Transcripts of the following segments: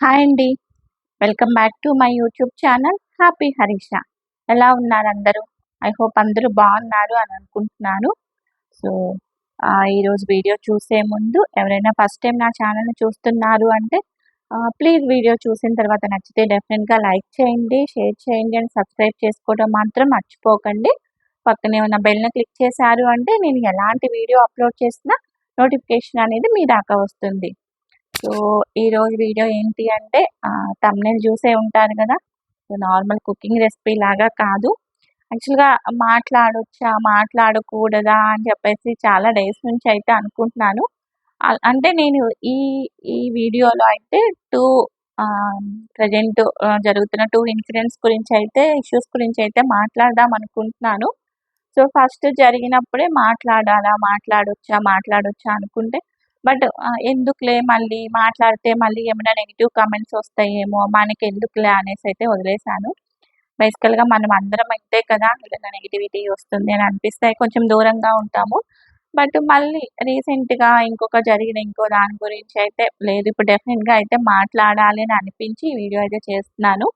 Hi అండి. Welcome back to my YouTube channel happy Harisha. ఎలా ఉన్నారు అందరూ? ఐ హోప్ అందరూ బాగున్నారు అని అనుకుంటున్నాను. సో ఈరోజు వీడియో చూసే ముందు ఎవరైనా ఫస్ట్ టైం నా ఛానల్ని చూస్తున్నారు అంటే ప్లీజ్ వీడియో చూసిన తర్వాత నచ్చితే డెఫినెట్గా లైక్ చేయండి షేర్ చేయండి అండ్ సబ్స్క్రైబ్ చేసుకోవడం మాత్రం మర్చిపోకండి. పక్కనే ఉన్న బెల్ని క్లిక్ చేశారు అంటే నేను ఎలాంటి వీడియో అప్లోడ్ చేసినా నోటిఫికేషన్ అనేది మీ దాకా వస్తుంది. సో ఈరోజు వీడియో ఏంటి అంటే తమ్నేల్ చూసే ఉంటారు కదా. సో నార్మల్ కుకింగ్ రెసిపీ లాగా కాదు. యాక్చువల్గా మాట్లాడొచ్చా మాట్లాడకూడదా అని చెప్పేసి చాలా డేస్ నుంచి అయితే అనుకుంటున్నాను. అంటే నేను ఈ ఈ వీడియోలో అయితే టూ ప్రజెంట్ జరుగుతున్న టూ ఇన్సిడెంట్స్ గురించి అయితే ఇష్యూస్ గురించి అయితే మాట్లాడదాం అనుకుంటున్నాను. సో ఫస్ట్ జరిగినప్పుడే మాట్లాడాలా మాట్లాడొచ్చా మాట్లాడొచ్చా అనుకుంటే బట్ ఎందుకులే మళ్ళీ మాట్లాడితే మళ్ళీ ఏమైనా నెగిటివ్ కామెంట్స్ వస్తాయేమో మనకి ఎందుకులే అనేసి అయితే వదిలేశాను. బేసికల్గా మనం అందరం అయితే కదా ఏదైనా నెగిటివిటీ వస్తుంది అని అనిపిస్తే కొంచెం దూరంగా ఉంటాము. బట్ మళ్ళీ రీసెంట్గా ఇంకొక జరిగిన ఇంకో దాని గురించి అయితే లేదు. ఇప్పుడు డెఫినెట్గా అయితే మాట్లాడాలి అని అనిపించి వీడియో అయితే చేస్తున్నాను.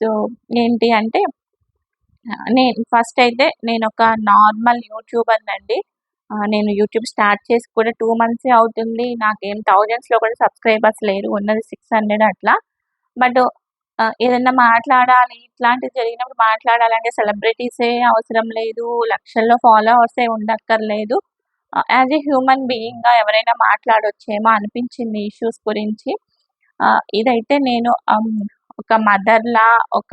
సో ఏంటి అంటే నేను ఫస్ట్ అయితే నేను ఒక నార్మల్ యూట్యూబర్ అండి నేను యూట్యూబ్ స్టార్ట్ చేసి కూడా టూ మంత్సే అవుతుంది. నాకేం థౌజండ్స్లో కూడా సబ్స్క్రైబర్స్ లేరు. ఉన్నది సిక్స్ హండ్రెడ్ అట్లా. బట్ ఏదన్నా మాట్లాడాలి ఇట్లాంటివి జరిగినప్పుడు మాట్లాడాలంటే సెలబ్రిటీసే అవసరం లేదు. లక్షల్లో ఫాలోవర్సే ఉండక్కర్లేదు. యాజ్ ఏ హ్యూమన్ బీయింగ్గా ఎవరైనా మాట్లాడొచ్చేమో అనిపించింది ఇష్యూస్ గురించి. ఇదైతే నేను um, ఒక మదర్లా ఒక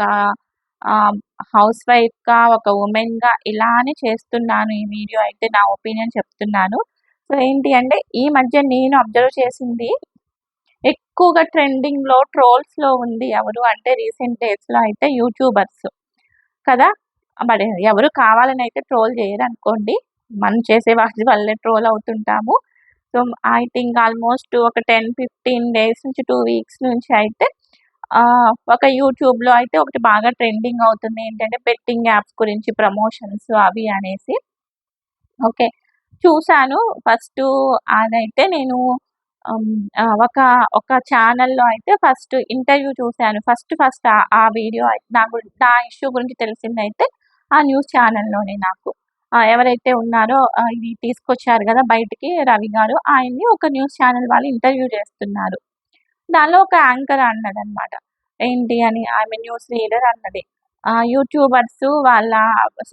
హౌస్ వైఫ్గా ఒక ఉమెన్గా ఇలానే చేస్తున్నాను ఈ వీడియో అయితే నా ఒపీనియన్ చెప్తున్నాను. సో ఏంటి అంటే ఈ మధ్య నేను అబ్జర్వ్ చేసింది ఎక్కువగా ట్రెండింగ్లో ట్రోల్స్లో ఉంది ఎవరు అంటే రీసెంట్ డేస్లో అయితే యూట్యూబర్స్ కదా. మరి ఎవరు కావాలని అయితే ట్రోల్ చేయరు అనుకోండి మనం చేసే వాటి వల్లే ట్రోల్ అవుతుంటాము. సో ఐ థింక్ ఆల్మోస్ట్ ఒక టెన్ ఫిఫ్టీన్ డేస్ నుంచి టూ వీక్స్ నుంచి అయితే ఒక యూట్యూబ్లో అయితే ఒకటి బాగా ట్రెండింగ్ అవుతుంది. ఏంటంటే బెట్టింగ్ యాప్స్ గురించి ప్రమోషన్స్ అవి అనేసి. ఓకే. చూశాను ఫస్ట్ అదైతే నేను ఒక ఒక ఛానల్లో అయితే ఫస్ట్ ఇంటర్వ్యూ చూశాను ఫస్ట్ ఫస్ట్ ఆ వీడియో నాకు నా ఇష్యూ గురించి తెలిసిందైతే ఆ న్యూస్ ఛానల్లోనే నాకు. ఆ, ఎవరైతే ఉన్నారో ఇది తీసుకొచ్చారు కదా బయటికి రవి గారు ఆయన్ని ఒక న్యూస్ ఛానల్ వాళ్ళు ఇంటర్వ్యూ చేస్తున్నారు. దానిలో ఒక యాంకర్ అన్నది అనమాట ఏంటి అని ఆమె న్యూస్ రీడర్ అన్నది. ఆ, యూట్యూబర్స్ వాళ్ళ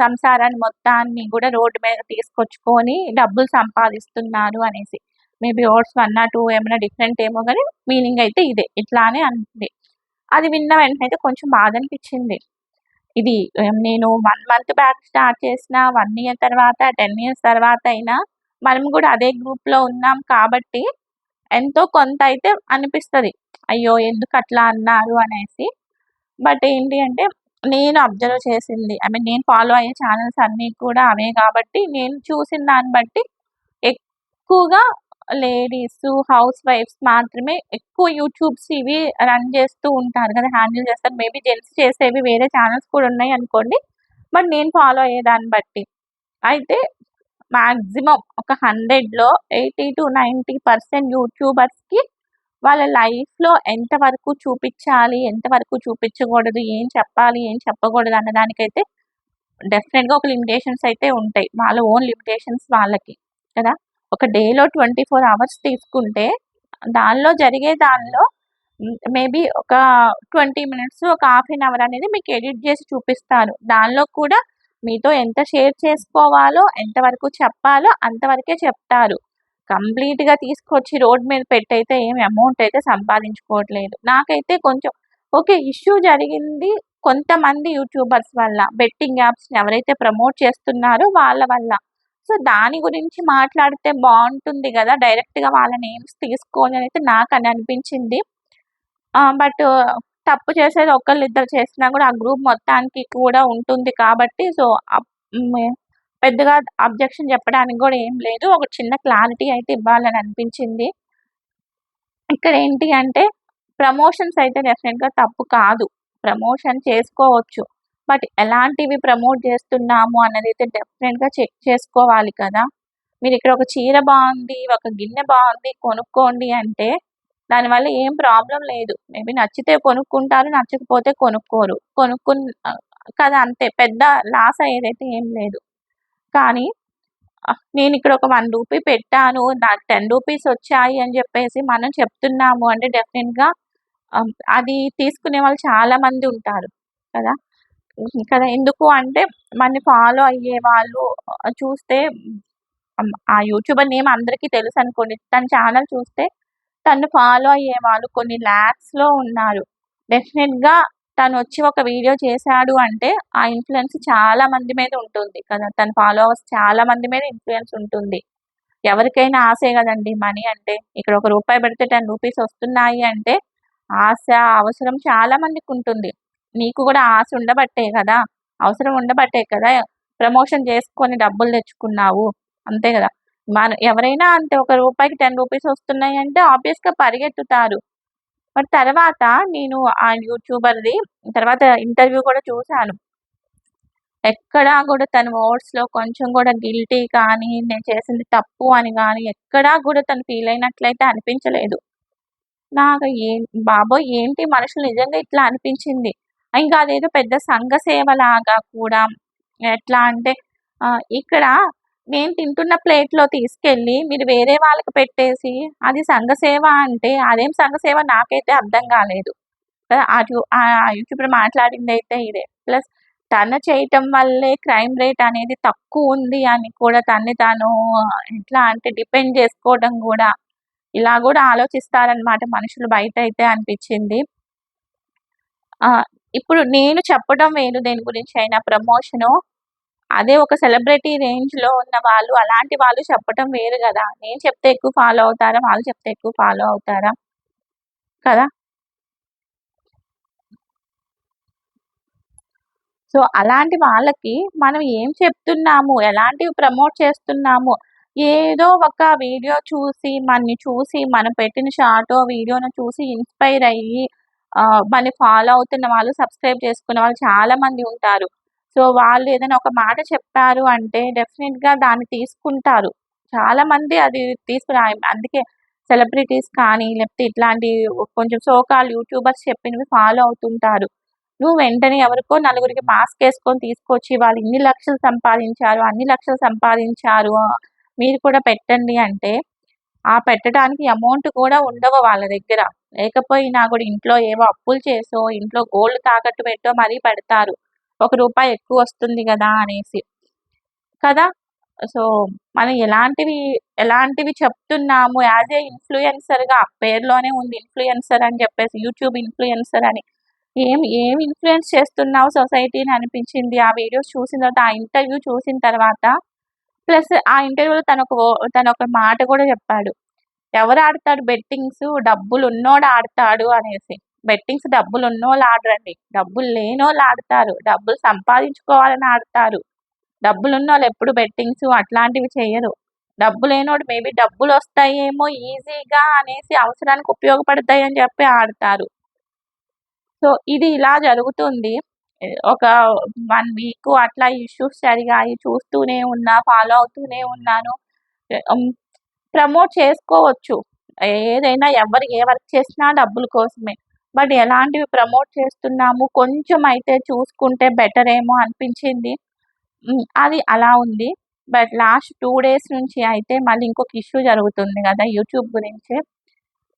సంసారాన్ని మొత్తాన్ని కూడా రోడ్డు మీద తీసుకొచ్చుకొని డబ్బులు సంపాదిస్తున్నారు అనేసి. Maybe oats one or two ఏమైనా డిఫరెంట్ ఏమో కానీ మీనింగ్ అయితే ఇదే. ఇట్లానే అంటుంది అది విన్న వెంటనే అయితే కొంచెం బాధ అనిపించింది. ఇది నేను వన్ మంత్ బ్యాక్ స్టార్ట్ చేసిన వన్ ఇయర్ తర్వాత టెన్ ఇయర్స్ తర్వాత అయినా మనం కూడా అదే గ్రూప్లో ఉన్నాం కాబట్టి ఎంతో కొంత అయితే అనిపిస్తుంది. అయ్యో! ఎందుకు అట్లా అన్నారు అనేసి. బట్ ఏంటి అంటే నేను అబ్జర్వ్ చేసింది ఐ మీన్ నేను ఫాలో అయ్యే ఛానల్స్ అన్నీ కూడా అవే కాబట్టి నేను చూసిన దాన్ని బట్టి ఎక్కువగా లేడీస్ హౌస్ వైఫ్స్ మాత్రమే ఎక్కువ యూట్యూబ్స్ ఇవి రన్ చేస్తూ ఉంటారు కదా హ్యాండిల్ చేస్తారు. మేబీ జెంట్స్ చేసేవి వేరే ఛానల్స్ కూడా ఉన్నాయి అనుకోండి బట్ నేను ఫాలో అయ్యే దాన్ని బట్టి. అయితే మ్యాక్సిమం ఒక హండ్రెడ్లో ఎయిటీ టు నైంటీ పర్సెంట్ యూట్యూబర్స్కి వాళ్ళ లైఫ్లో ఎంతవరకు చూపించాలి ఎంతవరకు చూపించకూడదు ఏం చెప్పాలి ఏం చెప్పకూడదు అన్న దానికైతే డెఫినెట్గా ఒక లిమిటేషన్స్ అయితే ఉంటాయి. వాళ్ళ ఓన్ లిమిటేషన్స్ వాళ్ళకి కదా? ఒక డేలో ట్వంటీ ఫోర్ అవర్స్ తీసుకుంటే దానిలో జరిగే దానిలో మేబీ ఒక ట్వంటీ మినిట్స్ ఒక హాఫ్ అన్ అవర్ అనేది మీకు ఎడిట్ చేసి చూపిస్తారు. దానిలో కూడా మీతో ఎంత షేర్ చేసుకోవాలో ఎంతవరకు చెప్పాలో అంతవరకే చెప్తారు. కంప్లీట్గా తీసుకొచ్చి రోడ్ మీద పెట్టయితే ఏమి అమౌంట్ అయితే సంపాదించుకోవట్లేదు. నాకైతే కొంచెం ఓకే ఇష్యూ జరిగింది కొంతమంది యూట్యూబర్స్ వల్ల బెట్టింగ్ యాప్స్ని ఎవరైతే ప్రమోట్ చేస్తున్నారో వాళ్ళ వల్ల. సో దాని గురించి మాట్లాడితే బాగుంటుంది కదా డైరెక్ట్గా వాళ్ళ నేమ్స్ తీసుకోని అయితే నాకు అని అనిపించింది. బట్ తప్పు చేసేది ఒకళ్ళు ఇద్దరు చేసినా కూడా ఆ గ్రూప్ మొత్తానికి కూడా ఉంటుంది కాబట్టి సో పెద్దగా అబ్జెక్షన్ చెప్పడానికి కూడా ఏం లేదు. ఒక చిన్న క్లారిటీ అయితే ఇవ్వాలని అనిపించింది. ఇక్కడ ఏంటి అంటే ప్రమోషన్స్ అయితే డెఫినెట్గా తప్పు కాదు. ప్రమోషన్ చేసుకోవచ్చు. బట్ ఎలాంటివి ప్రమోట్ చేస్తున్నాము అన్నది అయితే డెఫినెట్గా చెక్ చేసుకోవాలి కదా. మీరు ఇక్కడ ఒక చీర బాగుంది ఒక గిన్నె బాగుంది కొనుక్కోండి అంటే దానివల్ల ఏం ప్రాబ్లం లేదు. మేబీ నచ్చితే కొనుక్కుంటారు నచ్చకపోతే కొనుక్కోరు. కొనుక్కున్న కదా అంతే. పెద్ద లాస్ అయ్యేదైతే ఏం లేదు. కానీ నేను ఇక్కడ ఒక వన్ రూపీ పెట్టాను. నాకు టెన్ రూపీస్ వచ్చాయి అని చెప్పేసి మనం చెప్తున్నాము. అంటే డెఫినెట్గా అది తీసుకునే వాళ్ళు చాలా మంది ఉంటారు. కదా? కదా? ఎందుకు అంటే మన ఫాలో అయ్యే వాళ్ళు చూస్తే ఆ యూట్యూబర్ నేమ్ అందరికీ తెలుసు అనుకోండి. తన ఛానల్ చూస్తే తను ఫాలో అయ్యే వాళ్ళు కొన్ని ల్యాక్స్లో ఉన్నారు. డెఫినెట్గా తను వచ్చి ఒక వీడియో చేశాడు అంటే ఆ ఇన్ఫ్లుయెన్స్ చాలా మంది మీద ఉంటుంది కదా. తన ఫాలోవర్స్ చాలా మంది మీద ఇన్ఫ్లుయెన్స్ ఉంటుంది. ఎవరికైనా ఆశే కదండి మనీ అంటే. ఇక్కడ ఒక రూపాయి పెడితే టెన్ రూపీస్ వస్తున్నాయి అంటే ఆశ అవసరం చాలా మందికి ఉంటుంది. నీకు కూడా ఆశ ఉండబట్టే కదా. అవసరం ఉండబట్టే కదా. ప్రమోషన్ చేసుకొని డబ్బులు తెచ్చుకున్నావు. అంతే కదా. మన ఎవరైనా అంతే ఒక రూపాయికి టెన్ రూపీస్ వస్తున్నాయి అంటే ఆబ్వియస్గా పరిగెత్తుతారు. బట్ తర్వాత నేను ఆ యూట్యూబర్ది తర్వాత ఇంటర్వ్యూ కూడా చూశాను. ఎక్కడా కూడా తన వర్డ్స్లో కొంచెం కూడా గిల్టీ కానీ నేను చేసింది తప్పు అని కానీ ఎక్కడా కూడా తను ఫీల్ అయినట్లయితే అనిపించలేదు. నాకు ఏం బాబోయ్ ఏంటి మనుషులు నిజంగా ఇట్లా అనిపించింది? ఇంకా అదేదో పెద్ద సంఘ సేవలాగా కూడా ఎట్లా అంటే ఇక్కడ నేను తింటున్న ప్లేట్లో తీసుకెళ్ళి మీరు వేరే వాళ్ళకి పెట్టేసి అది సంఘసేవ అంటే అదేం సంఘ సేవ నాకైతే అర్థం కాలేదు. కదా, ఆ యూ- ఆ మాట్లాడింది అయితే ఇదే. ప్లస్ తను చేయటం వల్లే క్రైమ్ రేట్ అనేది తక్కువ ఉంది అని కూడా తన్ని తాను ఎట్లా అంటే డిపెండ్ చేసుకోవడం కూడా ఇలా కూడా ఆలోచిస్తారనమాట మనుషులు బయట అయితే అనిపించింది ఇప్పుడు నేను చెప్పడం వేరు దేని గురించి అయినా ప్రమోషను అదే ఒక సెలబ్రిటీ రేంజ్లో ఉన్న వాళ్ళు అలాంటి వాళ్ళు చెప్పటం వేరు కదా. నేను చెప్తే ఎక్కువ ఫాలో అవుతారా? వాళ్ళు చెప్తే ఎక్కువ ఫాలో అవుతారా? కదా? సో అలాంటి వాళ్ళకి మనం ఏం చెప్తున్నాము? ఎలాంటివి ప్రమోట్ చేస్తున్నాము? ఏదో ఒక వీడియో చూసి మనని చూసి మనం పెట్టిన షార్టో వీడియోను చూసి ఇన్స్పైర్ అయ్యి ఆ, ఫాలో అవుతున్న వాళ్ళు సబ్స్క్రైబ్ చేసుకున్న వాళ్ళు చాలా మంది ఉంటారు. సో వాళ్ళు ఏదైనా ఒక మాట చెప్పారు అంటే డెఫినెట్గా దాన్ని తీసుకుంటారు. చాలా మంది అది తీసుకురా అందుకే సెలబ్రిటీస్ కానీ లేకపోతే ఇట్లాంటి కొంచెం సోకాల్ యూట్యూబర్స్ చెప్పినవి ఫాలో అవుతుంటారు. నువ్వు వెంటనే ఎవరికో నలుగురికి మాస్క్ వేసుకొని తీసుకొచ్చి వాళ్ళు ఇన్ని లక్షలు సంపాదించారు అన్ని లక్షలు సంపాదించారు మీరు కూడా పెట్టండి అంటే ఆ పెట్టడానికి అమౌంట్ కూడా ఉండవు వాళ్ళ దగ్గర. లేకపోయినా కూడా ఇంట్లో ఏవో అప్పులు చేసో ఇంట్లో గోల్డ్ తాకట్టు పెట్టో మరీ పెడతారు. ఒక రూపాయి ఎక్కువ వస్తుంది కదా అనేసి. కదా? సో మనం ఎలాంటివి ఎలాంటివి చెప్తున్నాము యాజ్ ఏ ఇన్ఫ్లుయెన్సర్గా? పేరులోనే ఉంది ఇన్ఫ్లుయెన్సర్ అని చెప్పేసి యూట్యూబ్ ఇన్ఫ్లుయెన్సర్ అని. ఏం ఏం ఇన్ఫ్లుయెన్స్ చేస్తున్నావు సొసైటీని అనిపించింది? ఆ వీడియోస్ చూసిన తర్వాత ఆ ఇంటర్వ్యూ చూసిన తర్వాత ప్లస్ ఆ ఇంటర్వ్యూలో తన ఒక తన ఒక మాట కూడా చెప్పాడు. ఎవరు ఆడతాడు? బెట్టింగ్స్ డబ్బులు ఉన్నోడు ఆడతాడు అనేసి. బెట్టింగ్స్ డబ్బులు ఉన్నోళ్ళు ఆడరండి. డబ్బులు లేనోళ్ళు ఆడతారు. డబ్బులు సంపాదించుకోవాలని ఆడతారు. డబ్బులు ఉన్నోళ్ళు ఎప్పుడు బెట్టింగ్స్ అట్లాంటివి చేయరు. డబ్బు లేనోడు మేబీ డబ్బులు వస్తాయేమో ఈజీగా అనేసి అవసరానికి ఉపయోగపడతాయి అని చెప్పి ఆడతారు. సో ఇది ఇలా జరుగుతుంది. ఒక వన్ వీక్ అట్లా ఇష్యూస్ జరిగాయి. చూస్తూనే ఉన్నా ఫాలో అవుతూనే ఉన్నాను. ప్రమోట్ చేసుకోవచ్చు. ఏదైనా ఎవరు ఏ వర్క్ చేసినా డబ్బుల కోసమే. బట్ ఎలాంటివి ప్రమోట్ చేస్తున్నాము కొంచెం అయితే చూసుకుంటే బెటర్ ఏమో అనిపించింది. అది అలా ఉంది. బట్ లాస్ట్ టూ డేస్ నుంచి అయితే మళ్ళీ ఇంకొక ఇష్యూ జరుగుతుంది కదా యూట్యూబ్ గురించి.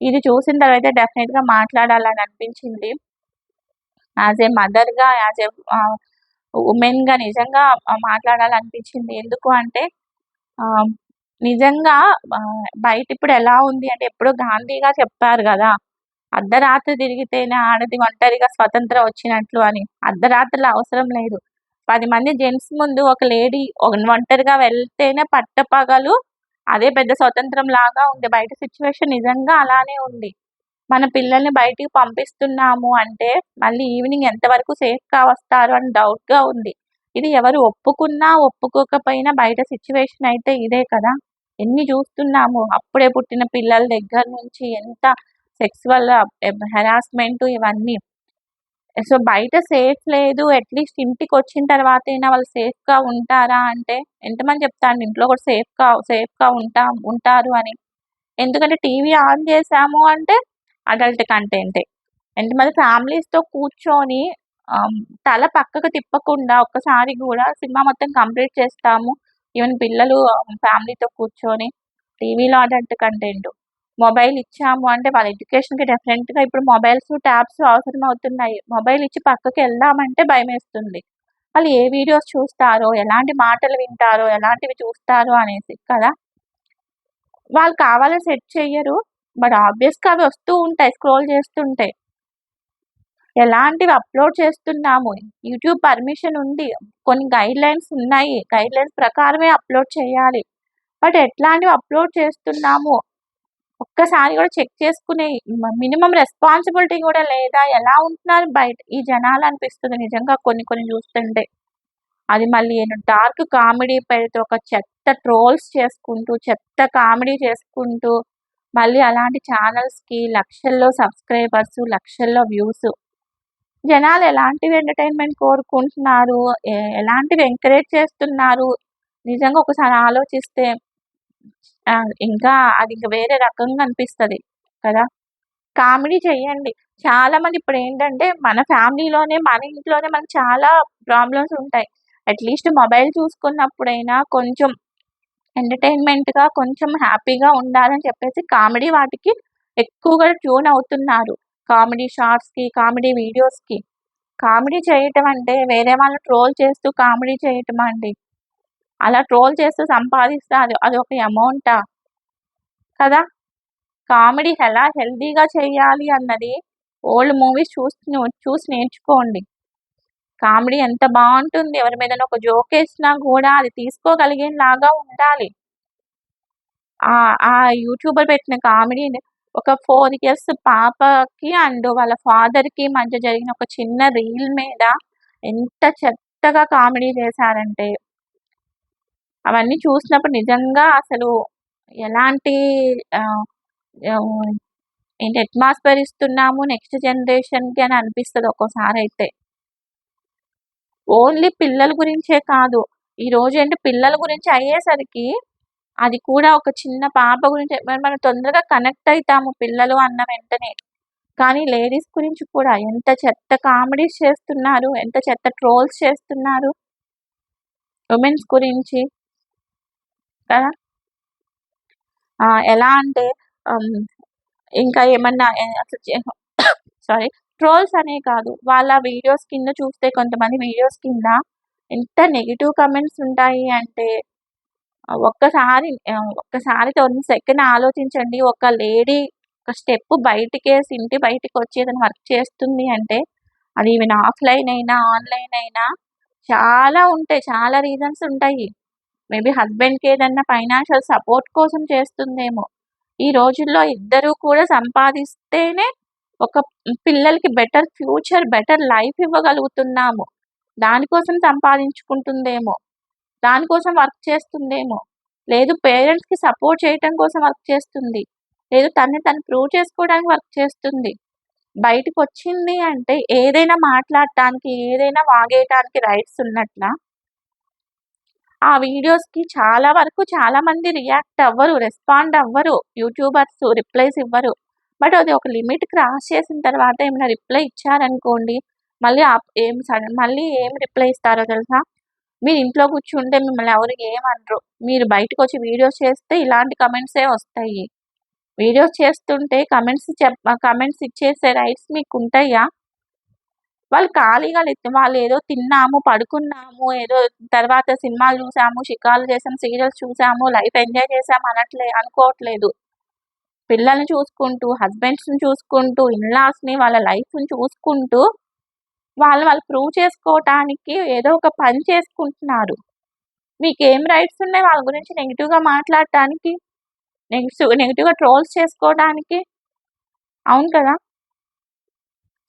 ఇది చూసిన తర్వాత డెఫినెట్గా మాట్లాడాలని అనిపించింది. యాజ్ ఏ మదర్గా యాజ్ ఏ ఉమెన్గా నిజంగా మాట్లాడాలనిపించింది. ఎందుకు అంటే నిజంగా బయట ఇప్పుడు ఎలా ఉంది అంటే ఎప్పుడో గాంధీగా చెప్పారు కదా అర్ధరాత్రి తిరిగితేనే ఆడది ఒంటరిగా స్వతంత్రం వచ్చినట్లు అని. అర్ధరాత్రులు అవసరం లేదు. పది మంది జెంట్స్ ముందు ఒక లేడీ ఒంటరిగా వెళ్తేనే పట్టపగలు అదే పెద్ద స్వతంత్రం లాగా ఉంది. బయట సిచ్యువేషన్ నిజంగా అలానే ఉంది. మన పిల్లల్ని బయటికి పంపిస్తున్నాము అంటే మళ్ళీ ఈవినింగ్ ఎంతవరకు సేఫ్గా వస్తారు అని డౌట్గా ఉంది. ఇది ఎవరు ఒప్పుకున్నా ఒప్పుకోకపోయినా బయట సిచ్యువేషన్ అయితే ఇదే కదా. ఎన్ని చూస్తున్నాము? అప్పుడే పుట్టిన పిల్లల దగ్గర నుంచి ఎంత సెక్సువల్ హెరాస్మెంట్ uh, ఇవన్నీ సో బయట సేఫ్ లేదు అట్లీస్ట్ ఇంటికి వచ్చిన తర్వాత అయినా వాళ్ళు సేఫ్గా ఉంటారా అంటే ఎంతమంది చెప్తాను ఇంట్లో కూడా సేఫ్గా సేఫ్గా ఉంటా ఉంటారు అని ఎందుకంటే టీవీ ఆన్ చేసాము అంటే అడల్ట్ కంటెంటే. ఎంతమంది ఫ్యామిలీస్‌తో కూర్చొని తల పక్కకు తిప్పకుండా ఒక్కసారి కూడా సినిమా మొత్తం కంప్లీట్ చేస్తాము. ఈవెన్ పిల్లలు ఫ్యామిలీతో కూర్చొని టీవీలో అడల్ట్ కంటెంట్. మొబైల్ ఇచ్చాము అంటే వాళ్ళ ఎడ్యుకేషన్‌కి డెఫినెట్‌గా ఇప్పుడు మొబైల్స్, ట్యాబ్స్ అవసరం అవుతున్నాయి మొబైల్ ఇచ్చి పక్కకి వెళ్దామంటే భయమేస్తుంది. వాళ్ళు ఏ వీడియోస్ చూస్తారో, ఎలాంటి మాటలు వింటారో, ఎలాంటివి చూస్తారో అనేసి కదా! వాళ్ళు కావాలని సెట్ చేయరు బట్ ఆబ్వియస్‌గా అవి వస్తూ ఉంటాయి స్క్రోల్ చేస్తుంటే. ఎలాంటివి అప్‌లోడ్ చేస్తున్నాము. యూట్యూబ్ పర్మిషన్ ఉంది. కొన్ని గైడ్‌లైన్స్ ఉన్నాయి. గైడ్ లైన్స్ ప్రకారమే అప్‌లోడ్ చేయాలి. బట్ ఎట్లాంటివి అప్‌లోడ్ చేస్తున్నాము. ఒక్కసారి కూడా చెక్ చేసుకునే మినిమం రెస్పాన్సిబిలిటీ కూడా లేదా? ఎలా ఉంటున్నారు బయట ఈ జనాలు అనిపిస్తుంది నిజంగా కొన్ని కొన్ని చూస్తుంటే. అది మళ్ళీ నేను డార్క్ కామెడీ పెడితే ఒక చెత్త ట్రోల్స్ చేసుకుంటూ, చెత్త కామెడీ చేసుకుంటూ, మళ్ళీ అలాంటి ఛానల్స్‌కి లక్షల్లో సబ్స్క్రైబర్స్, లక్షల్లో వ్యూస్. జనాలు ఎలాంటివి ఎంటర్‌టైన్‌మెంట్ కోరుకుంటున్నారు? ఎలాంటివి ఎంకరేజ్ చేస్తున్నారు? నిజంగా ఒకసారి ఆలోచిస్తే ఇంకా అది ఇంకా వేరే రకంగా అనిపిస్తుంది కదా! కామెడీ చేయండి. చాలా మంది ఇప్పుడు ఏంటంటే మన ఫ్యామిలీలోనే, మన ఇంట్లోనే మనకు చాలా ప్రాబ్లమ్స్ ఉంటాయి. అట్‌లీస్ట్ మొబైల్ చూసుకున్నప్పుడైనా కొంచెం ఎంటర్‌టైన్‌మెంట్‌గా కొంచెం హ్యాపీగా ఉండాలని చెప్పేసి కామెడీ వాటికి ఎక్కువగా ట్యూన్ అవుతున్నారు. కామెడీ షార్ట్స్‌కి, కామెడీ వీడియోస్‌కి. కామెడీ చేయటం అంటే వేరే వాళ్ళని ట్రోల్ చేస్తూ కామెడీ చేయటం అండి? అలా ట్రోల్ చేస్తూ సంపాదిస్తే అది అదొక అమౌంటా? కదా! కామెడీ ఎలా హెల్తీగా చేయాలి అన్నది ఓల్డ్ మూవీస్ చూసి చూసి నేర్చుకోండి. కామెడీ ఎంత బాగుంటుంది ఎవరి మీద ఒక జోకేసినా కూడా అది తీసుకోగలిగేలాగా ఉండాలి. ఆ! ఆ యూట్యూబర్ పెట్టిన కామెడీని ఒక ఫోర్ ఇయర్స్ పాపకి అండ్ వాళ్ళ ఫాదర్‌కి మధ్య జరిగిన ఒక చిన్న రీల్ మీద ఎంత చెత్తగా కామెడీ చేశారంటే అవన్నీ చూసినప్పుడు నిజంగా అసలు ఎలాంటి ఏంటి అట్మాస్ఫియర్ ఇస్తున్నాము నెక్స్ట్ జనరేషన్‌కి అని అనిపిస్తుంది ఒక్కోసారి అయితే ఓన్లీ పిల్లల గురించే కాదు. ఈరోజు ఏంటి పిల్లల గురించి అయ్యేసరికి అది కూడా ఒక చిన్న పాప గురించి మనం తొందరగా కనెక్ట్ అవుతాము పిల్లలు అన్న వెంటనే. కానీ లేడీస్ గురించి కూడా ఎంత చెత్త కామెడీస్ చేస్తున్నారు. ఎంత చెత్త ట్రోల్స్ చేస్తున్నారు. ఉమెన్స్ గురించి. కదా! ఎలా అంటే ఇంకా ఏమన్నా చే సారీ ట్రోల్స్ అనే కాదు. వాళ్ళ వీడియోస్ కింద చూస్తే కొంతమంది వీడియోస్ కింద ఎంత నెగిటివ్ కమెంట్స్ ఉంటాయి అంటే ఒక్కసారి ఒక్కసారి 1 సెకండ్ ఆలోచించండి. ఒక లేడీ ఒక స్టెప్ బయటికేసి ఇంటి బయటికొచ్చి ఏదైనా వర్క్ చేస్తుంది అంటే అది ఈవెన్ ఆఫ్‌లైన్ అయినా, ఆన్‌లైన్ అయినా చాలా ఉంటాయి. చాలా రీజన్స్ ఉంటాయి. మేబీ హస్బెండ్‌కి ఏదన్నా ఫైనాన్షియల్ సపోర్ట్ కోసం చేస్తుందేమో. ఈ రోజుల్లో ఇద్దరూ కూడా సంపాదిస్తేనే ఒక పిల్లలకి బెటర్ ఫ్యూచర్, బెటర్ లైఫ్ ఇవ్వగలుగుతున్నాము. దానికోసం సంపాదించుకుంటుందేమో. దానికోసం వర్క్ చేస్తుందేమో. లేదు పేరెంట్స్‌కి సపోర్ట్ చేయటం కోసం వర్క్ చేస్తుంది. లేదు తన్ని తను ప్రూవ్ చేసుకోవడానికి వర్క్ చేస్తుంది. బయటికొచ్చింది అంటే ఏదైనా మాట్లాడటానికి, ఏదైనా వాగేయటానికి రైట్స్ ఉన్నట్లా? ఆ వీడియోస్‌కి చాలా వరకు చాలామంది రియాక్ట్ అవ్వరు. రెస్పాండ్ అవ్వరు. యూట్యూబర్స్ రిప్లైస్ ఇవ్వరు. బట్ అది ఒక లిమిట్ క్రాస్ చేసిన తర్వాత ఏమైనా రిప్లై ఇచ్చారనుకోండి. మళ్ళీ ఏం సడన్ మళ్ళీ ఏం రిప్లై ఇస్తారో తెలుసా? మీరు ఇంట్లో కూర్చుంటే మిమ్మల్ని ఎవరు ఏమనరు. మీరు బయటకొచ్చి వీడియోస్ చేస్తే ఇలాంటి కమెంట్సే వస్తాయి. వీడియోస్ చేస్తుంటే కమెంట్స్ చెప్ కమెంట్స్ ఇచ్చేసే రైట్స్ మీకు ఉంటాయా వాళ్ళు ఖాళీగా లేదు. ఏదో తిన్నాము, పడుకున్నాము, ఏదో తర్వాత సినిమాలు చూసాము, షికాలు చేసాము, సీరియల్స్ చూసాము, లైఫ్ ఎంజాయ్ చేసాము అనట్లే అనుకోవట్లేదు. పిల్లల్ని చూసుకుంటూ, హస్బెండ్స్‌ని చూసుకుంటూ, ఇన్‌లాస్‌ని వాళ్ళ లైఫ్‌ని చూసుకుంటూ వాళ్ళు వాళ్ళు ప్రూవ్ చేసుకోవటానికి ఏదో ఒక పని చేసుకుంటున్నారు. మీకు ఏం రైట్స్ ఉన్నాయి వాళ్ళ గురించి నెగిటివ్గా మాట్లాడటానికి? నెగిటివ్ నెగిటివ్గా ట్రోల్స్ చేసుకోవడానికి? అవును కదా!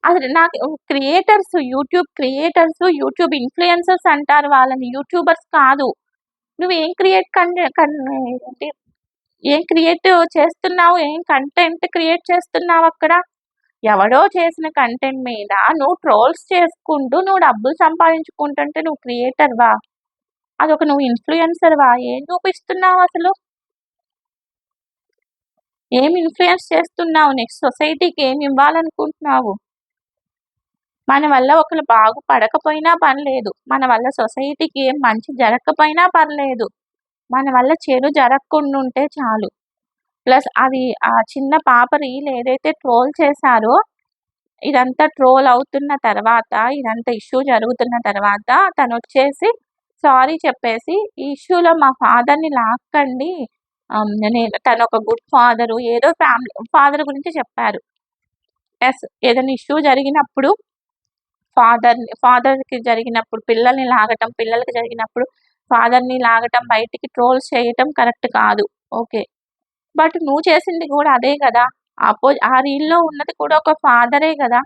అసలు నాకు creators, YouTube creators, YouTube influencers అంటారు వాళ్ళని. యూట్యూబర్స్ కాదు. నువ్వేం క్రియేట్ కంటే కన్ ఏం క్రియేట్ చేస్తున్నావు? ఏం కంటెంట్ క్రియేట్ చేస్తున్నావు అక్కడ ఎవడో చేసిన కంటెంట్ మీద నువ్వు ట్రోల్స్ చేసుకుంటూ నువ్వు డబ్బులు సంపాదించుకుంటుంటే నువ్వు క్రియేటర్‌వా? అదొక నువ్వు ఇన్‌ఫ్లుయెన్సర్‌వా? ఏం చూపిస్తున్నావసలు? ఏం ఇన్ఫ్లుయెన్స్ చేస్తున్నావు నెక్స్ట్ సొసైటీకి ఏమి ఇవ్వాలనుకుంటున్నావు మన వల్ల ఒకరు బాగుపడకపోయినా పర్లేదు. మన వల్ల సొసైటీకి ఏం మంచి జరగకపోయినా పర్లేదు. మన వల్ల చెడు జరగకుండా ఉంటే చాలు. ప్లస్ అది ఆ చిన్న పాప రీల్ ఏదైతే ట్రోల్ చేశారో ఇదంతా ట్రోల్ అవుతున్న తర్వాత ఇదంతా ఇష్యూ జరుగుతున్న తర్వాత తను వచ్చేసి సారీ చెప్పేసి ఈ ఇష్యూలో మా ఫాదర్ని లాక్కండి. నేను తను ఒక గుడ్ ఫాదరు. ఏదో ఫ్యామిలీ ఫాదర్ గురించి చెప్పారు. ఎస్ ఏదైనా ఇష్యూ జరిగినప్పుడు ఫాదర్ ఫాదర్కి జరిగినప్పుడు పిల్లల్ని లాగటం పిల్లలకి జరిగినప్పుడు ఫాదర్ని లాగటం బయటికి ట్రోల్స్ చేయటం కరెక్ట్ కాదు. ఓకే. బట్ నువ్వు చేసింది కూడా అదే కదా. అపో ఆ రీల్లో ఉన్నది కూడా ఒక ఫాదరే కదా.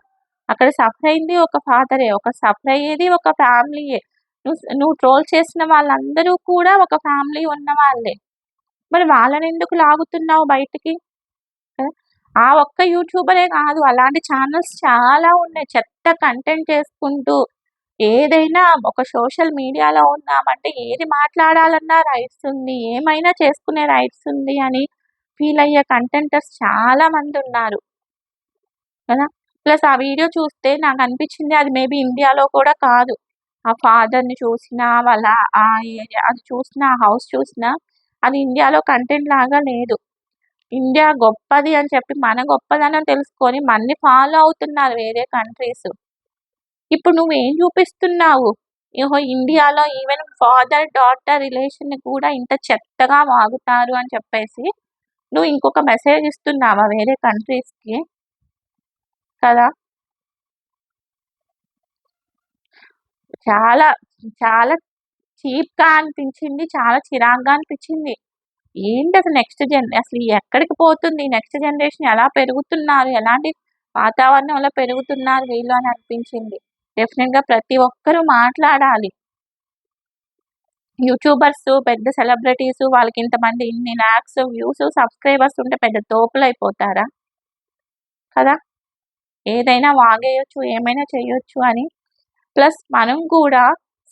అక్కడ సఫర్ అయింది ఒక ఫాదరే. ఒక సఫర్ అయ్యేది ఒక ఫ్యామిలీయే. నువ్వు నువ్వు ట్రోల్ చేసిన వాళ్ళందరూ కూడా ఒక ఫ్యామిలీ ఉన్న వాళ్ళే మరి వాళ్ళని ఎందుకు లాగుతున్నావు బయటికి? ఆ ఒక్క యూట్యూబరే కాదు అలాంటి ఛానల్స్ చాలా ఉన్నాయి. చెత్త కంటెంట్ చేసుకుంటూ ఏదైనా ఒక సోషల్ మీడియాలో ఉన్నామంటే ఏది మాట్లాడాలన్నా రైట్స్ ఉంది ఏమైనా చేసుకునే రైట్స్ ఉంది అని ఫీల్ అయ్యే కంటెంటర్స్ చాలా మంది ఉన్నారు. కదా? ప్లస్ ఆ వీడియో చూస్తే నాకు అనిపించింది అది మేబీ ఇండియాలో కూడా కాదు. ఆ ఫాదర్ని చూసినా వాళ్ళ ఆ ఏరియా అది చూసినా హౌస్ చూసినా అది ఇండియాలో కంటెంట్ లాగా లేదు. ఇండియా గొప్పది అని చెప్పి మన గొప్పదనం తెలుసుకొని మన్ని ఫాలో అవుతున్నారు వేరే కంట్రీస్ ఇప్పుడు నువ్వు ఏం చూపిస్తున్నావు? ఏహో ఇండియాలో ఈవెన్ ఫాదర్ డాటర్ రిలేషన్ కూడా ఇంత చెత్తగా వాగుతారు అని చెప్పేసి నువ్వు ఇంకొక మెసేజ్ ఇస్తున్నావా వేరే కంట్రీస్కి కదా? చాలా చాలా చీప్గా అనిపించింది చాలా చిరాగ్గా అనిపించింది. ఏంటి అసలు నెక్స్ట్ జన్ అసలు ఎక్కడికి పోతుంది? నెక్స్ట్ జనరేషన్ ఎలా పెరుగుతున్నారు? ఎలాంటి వాతావరణంలో పెరుగుతున్నారు వీళ్ళు అని అనిపించింది. డెఫినెట్గా ప్రతి ఒక్కరూ మాట్లాడాలి. యూట్యూబర్స్ పెద్ద సెలబ్రిటీస్ వాళ్ళకి ఇంతమంది ఇన్ని ల్యాక్స్ వ్యూస్ సబ్స్క్రైబర్స్ ఉంటే పెద్ద తోపులు అయిపోతారా కదా? ఏదైనా వాగేయొచ్చు ఏమైనా చేయొచ్చు అని. ప్లస్ మనం కూడా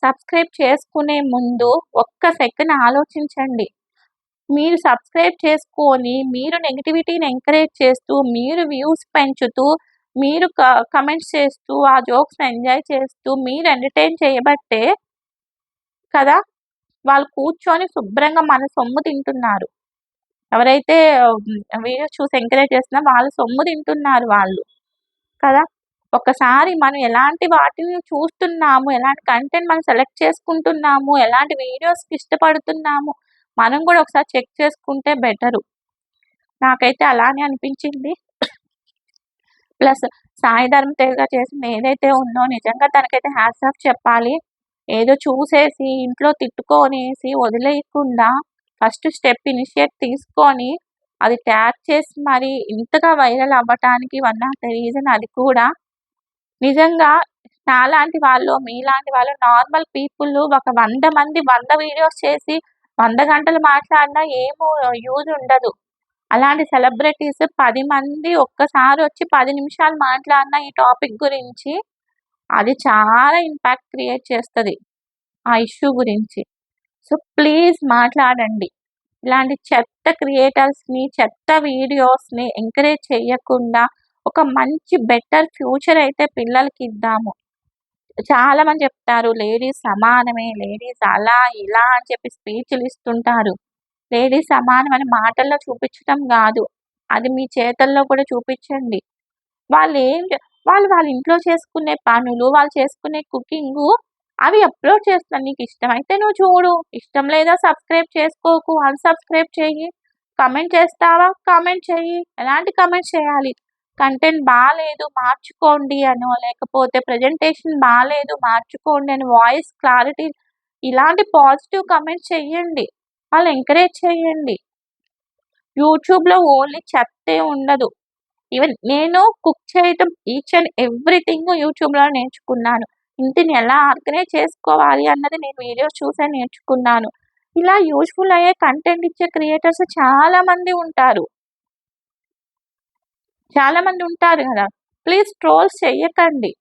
సబ్స్క్రైబ్ చేసుకునే ముందు ఒక్క సెకండ్ ఆలోచించండి. మీరు సబ్స్క్రైబ్ చేసుకొని మీరు నెగిటివిటీని ఎంకరేజ్ చేస్తూ మీరు వ్యూస్ పెంచుతూ మీరు కమెంట్స్ చేస్తూ ఆ జోక్స్ని ఎంజాయ్ చేస్తూ మీరు ఎంటర్టైన్ చేయబట్టే కదా వాళ్ళు కూర్చొని శుభ్రంగా మన సొమ్ము తింటున్నారు. ఎవరైతే వీడియోస్ చూసి ఎంకరేజ్ చేస్తున్నా వాళ్ళు సొమ్ము తింటున్నారు వాళ్ళు. కదా ఒకసారి మనం ఎలాంటి వాటిని చూస్తున్నాము ఎలాంటి కంటెంట్ మనం సెలెక్ట్ చేసుకుంటున్నాము ఎలాంటి వీడియోస్కి ఇష్టపడుతున్నాము మనం కూడా ఒకసారి చెక్ చేసుకుంటే బెటరు. నాకైతే అలానే అనిపించింది. ప్లస్ సాయి ధర్మ తేజ చేసింది ఏదైతే ఉందో నిజంగా తనకైతే హ్యాట్స్ ఆఫ్ చెప్పాలి. ఏదో చూసేసి ఇంట్లో తిట్టుకొనేసి వదిలేయకుండా ఫస్ట్ స్టెప్ ఇనిషియేట్ తీసుకొని అది ట్యాగ్ చేసి మరి ఇంతగా వైరల్ అవ్వటానికి వన్ ఆఫ్ ద రీజన్ అది కూడా. నిజంగా నాలాంటి వాళ్ళు మీలాంటి వాళ్ళు నార్మల్ పీపుల్ ఒక వంద మంది వంద వీడియోస్ చేసి వంద గంటలు మాట్లాడినా ఏమో యూజ్ ఉండదు. అలాంటి సెలబ్రిటీస్ పది మంది ఒక్కసారి వచ్చి పది నిమిషాలు మాట్లాడిన ఈ టాపిక్ గురించి అది చాలా ఇంపాక్ట్ క్రియేట్ చేస్తుంది. ఆ ఇష్యూ గురించి. సో ప్లీజ్ మాట్లాడండి. ఇలాంటి చెత్త క్రియేటర్స్ని చెత్త వీడియోస్ని ఎంకరేజ్ చేయకుండా ఒక మంచి బెటర్ ఫ్యూచర్ అయితే పిల్లలకి ఇద్దాము. చాలా మంది చెప్తారు లేడీస్ సమానమే లేడీస్ అలా ఇలా అని చెప్పి స్పీచ్లు ఇస్తుంటారు. లేడీస్ సమానం అని మాటల్లో చూపించడం కాదు. అది మీ చేతల్లో కూడా చూపించండి. వాళ్ళు ఏం వాళ్ళు వాళ్ళ ఇంట్లో చేసుకునే పనులు వాళ్ళు చేసుకునే కుకింగ్ అవి అప్లోడ్ చేస్తాను నీకు ఇష్టమైతే నువ్వు చూడు. ఇష్టం లేదా సబ్స్క్రైబ్ చేసుకోకు. అన్సబ్స్క్రైబ్ చెయ్యి. కమెంట్ చేస్తావా? కామెంట్ చెయ్యి. ఎలాంటి కమెంట్ చేయాలి? కంటెంట్ బాగాలేదు మార్చుకోండి అనో లేకపోతే ప్రజెంటేషన్ బాగాలేదు మార్చుకోండి అని వాయిస్ క్లారిటీ ఇలాంటి పాజిటివ్ కమెంట్స్ చేయండి వాళ్ళు ఎంకరేజ్ చేయండి యూట్యూబ్లో ఓన్లీ చెత్తే ఉండదు. ఈవెన్ నేను కుక్ చేయటం ఈచ్ అండ్ ఎవ్రీథింగ్ యూట్యూబ్లో నేర్చుకున్నాను. ఇంటిని ఎలా ఆర్గనైజ్ చేసుకోవాలి అన్నది నేను వీడియోస్ చూసే నేర్చుకున్నాను. ఇలా యూజ్ఫుల్ అయ్యే కంటెంట్ ఇచ్చే క్రియేటర్స్ చాలా మంది ఉంటారు. చాలా మంది ఉంటారు కదా. ప్లీజ్ ట్రోల్స్ చెయ్యకండి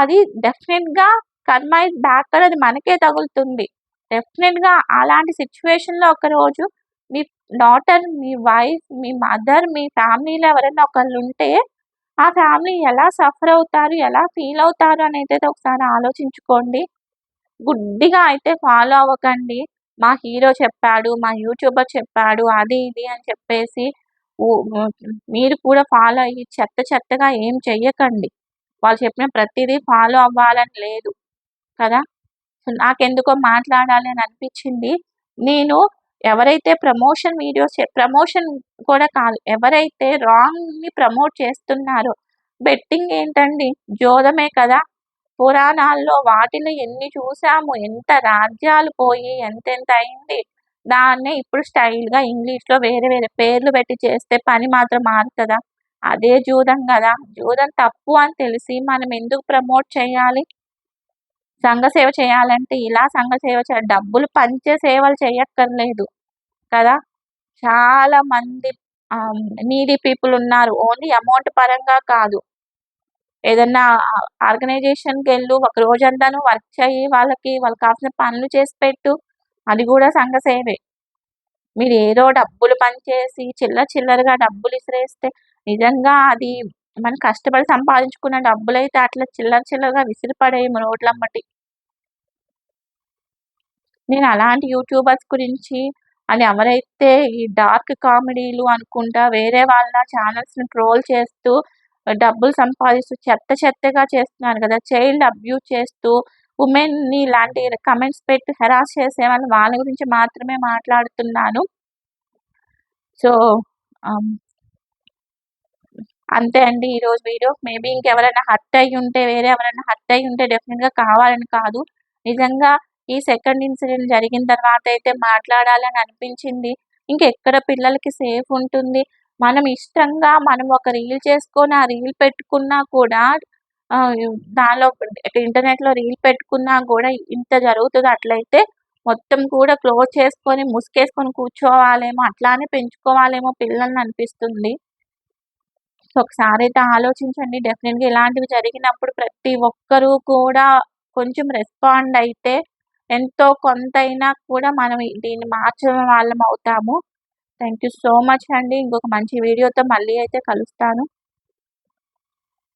అది డెఫినెట్గా కర్మ బ్యాక్ అది మనకే తగులుతుంది. డెఫినెట్గా అలాంటి సిచ్యువేషన్లో ఒక రోజు మీ డాటర్ మీ వైఫ్ మీ మదర్ మీ ఫ్యామిలీలో ఎవరైనా ఒకళ్ళు ఉంటే ఆ ఫ్యామిలీ ఎలా సఫర్ అవుతారు ఎలా ఫీల్ అవుతారు అనేది అయితే ఒకసారి ఆలోచించుకోండి. గుడ్డిగా అయితే ఫాలో అవ్వకండి. మా హీరో చెప్పాడు మా యూట్యూబర్ చెప్పాడు అది ఇది అని చెప్పేసి మీరు కూడా ఫాలో అయ్యి చెత్త చెత్తగా ఏం చెయ్యకండి. వాళ్ళు చెప్పిన ప్రతిదీ ఫాలో అవ్వాలని లేదు కదా. నాకెందుకో మాట్లాడాలి అని అనిపించింది. నేను ఎవరైతే ప్రమోషన్ వీడియోస్ ప్రమోషన్ కూడా కాదు ఎవరైతే రాంగ్ని ప్రమోట్ చేస్తున్నారో బెట్టింగ్ ఏంటండి? జోదమే కదా. పురాణాల్లో వాటిలో ఎన్ని చూసాము? ఎంత రాజ్యాలు పోయి ఎంతెంత అయింది? దాన్నే ఇప్పుడు స్టైల్గా ఇంగ్లీష్లో వేరే వేరే పేర్లు పెట్టి చేస్తే పని మాత్రం మారుతుందా అదే జూదం కదా. జూదం తప్పు అని తెలిసి మనం ఎందుకు ప్రమోట్ చేయాలి? సంఘ సేవ చేయాలంటే ఇలా సంఘ సేవ చే డబ్బులు పంచే సేవలు చేయక్కర్లేదు కదా. చాలా మంది నీడీ పీపుల్ ఉన్నారు. ఓన్లీ అమౌంట్ పరంగా కాదు. ఏదన్నా ఆర్గనైజేషన్కి వెళ్ళు ఒక రోజంతా వర్క్ చేయి వాళ్ళకి వాళ్ళకి కావాల్సిన పనులు చేసి పెట్టు. అది కూడా సంఘ సేవే. మీరు ఏదో డబ్బులు పనిచేసి చిల్లర చిల్లరగా డబ్బులు ఇసిరేస్తే నిజంగా అది మనం కష్టపడి సంపాదించుకున్న డబ్బులైతే అట్లా చిల్లర చిల్లరగా విసిరిపడేయము రోడ్లమ్మటి నేను అలాంటి యూట్యూబర్స్ గురించి అని ఎవరైతే ఈ డార్క్ కామెడీలు అనుకుంటా వేరే వాళ్ళ ఛానల్స్ని ట్రోల్ చేస్తూ డబ్బులు సంపాదిస్తూ చెత్త చెత్తగా చేస్తున్నారు కదా చైల్డ్ అబ్యూజ్ చేస్తూ ఉమెన్ని ఇలాంటి కమెంట్స్ పెట్టి హెరాస్ చేసే వాళ్ళు వాళ్ళ గురించి మాత్రమే మాట్లాడుతున్నాను. సో um, అంతే అండి ఈరోజు వీడియో మేబీ ఇంకెవరైనా హర్ట్ అయ్యి ఉంటే వేరే ఎవరైనా హర్ట్ అయ్యి ఉంటే డెఫినెట్గా కావాలని కాదు. నిజంగా ఈ సెకండ్ ఇన్సిడెంట్ జరిగిన తర్వాత అయితే మాట్లాడాలని అనిపించింది. ఇంకెక్కడ పిల్లలకి సేఫ్ ఉంటుంది? మనం ఇష్టంగా మనం ఒక రీల్ చేసుకొని ఆ రీల్ పెట్టుకున్నా కూడా ఆ, దానిలో ఇంటర్నెట్లో రీల్ పెట్టుకున్నా కూడా ఇంత జరుగుతుంది అట్లయితే మొత్తం కూడా క్లోజ్ చేసుకొని ముసుకేసుకొని కూర్చోవాలేమో అట్లానే పెంచుకోవాలేమో పిల్లల్ని అనిపిస్తుంది. సో ఒకసారి అయితే ఆలోచించండి డెఫినెట్గా ఇలాంటివి జరిగినప్పుడు ప్రతి ఒక్కరూ కూడా కొంచెం రెస్పాండ్ అయితే ఎంతో కొంతైనా కూడా మనం దీన్ని మార్చిన వాళ్ళం అవుతాము థ్యాంక్ యూ సో మచ్ అండి. ఇంకొక మంచి వీడియోతో మళ్ళీ అయితే కలుస్తాను.